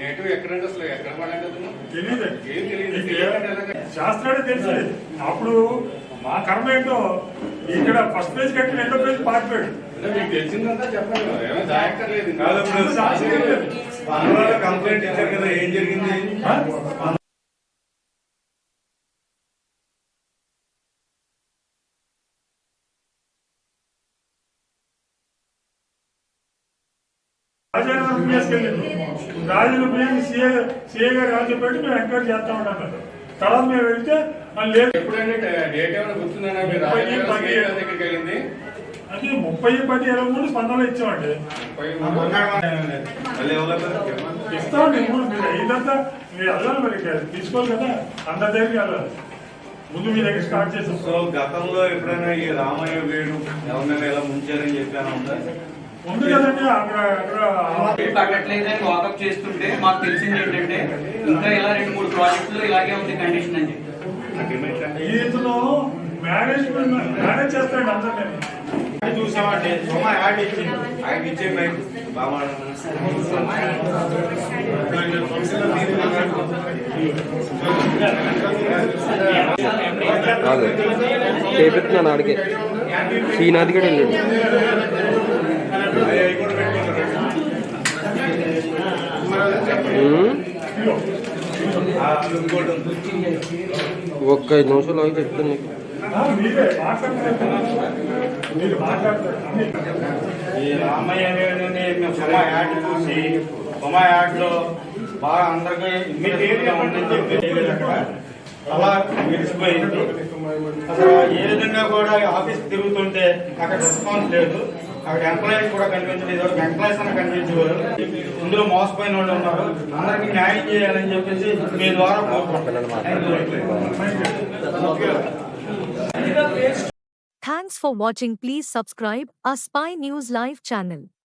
Native ఎక్కడంటే అసలు ఎక్కడ పడండి అతను? తెలియదు ఏం తెలియదు? శాస్త్రాడే తెలుసు అప్పుడు మా కర్మ ఏంటో ఇక్కడ ఫస్ట్ పేజ్ కట్టి రెండో పేజ్ పారిపోయాడు అంటే మీకు తెలిసిందంతా చెప్పండి. కదా, ఏమీ దాయక్కర్లేదు. కాదు ఇప్పుడు శాస్త్రం లేదు. అందువల్ల కంప్లైంట్ ఇచ్చారు కదా ఏం జరిగింది? రాజును పోయి సీఏ సీఏ గారు రాజు పెట్టి మేము ఎంక్వైరీ చేస్తా ఉన్నాం తర్వాత మేము వెళ్తే అది ముప్పై పది ఇరవై మూడు స్పందనలు ఇచ్చామండి. మూడు. ఇస్తామండి ఇప్పుడు మీరు అయిందంతా మీరు వెళ్ళాలి మరి తీసుకోవాలి కదా. అందరి దగ్గరికి వెళ్ళాలి. ముందు మీ దగ్గర స్టార్ట్ చేసాం సో గతంలో ఎప్పుడైనా ఈ రామయ్య వేడు ఎవరినైనా ఇలా ముంచారని చెప్పాను పడట్లేదని వాకప్ చేస్తుంటే మాకు తెలిసింది ఏంటంటే ఇంకా ఇలా రెండు మూడు ప్రాజెక్టులు ఇలాగే ఉంది కండిషన్ అని చెప్పి. ఈతను మేనేజ్మెంట్ మేనేజ్ చేస్తాడు అందరినీ. చూసామంటే సొమ యాడ్ ఇచ్చింది ఆయన ఇచ్చే కాదు. చేపెత్తున్నాను ఆడికి. గడు వెళ్ళాడు ఉమ్, ఇంకోటి ఉంది ఒక్క ఐదు నిమిషాలు ఆగి చెప్తాను నీకు. మీరు ఈ రామయ్య వేణుని మేము యాడ్ చూసి సుమ బాగా అందరికీ ఇమ్మీడియట్గా ఉందని చెప్పి అలా విడిచిపోయింది అసలు ఏ విధంగా కూడా ఆఫీస్ తిరుగుతుంటే అక్కడ రెస్పాన్స్ లేదు. అక్కడ ఎంప్లాయీస్ కూడా కనిపించలేదు వరకు ఎంప్లాయీస్ అన్న కనిపించేవారు ఇందులో మోసపోయిన వాళ్ళు ఉన్నారు అందరికి న్యాయం చేయాలని చెప్పేసి మీ ద్వారా కోరుకుంటున్నాను Thanks for watching. Please subscribe our Spy News Live channel.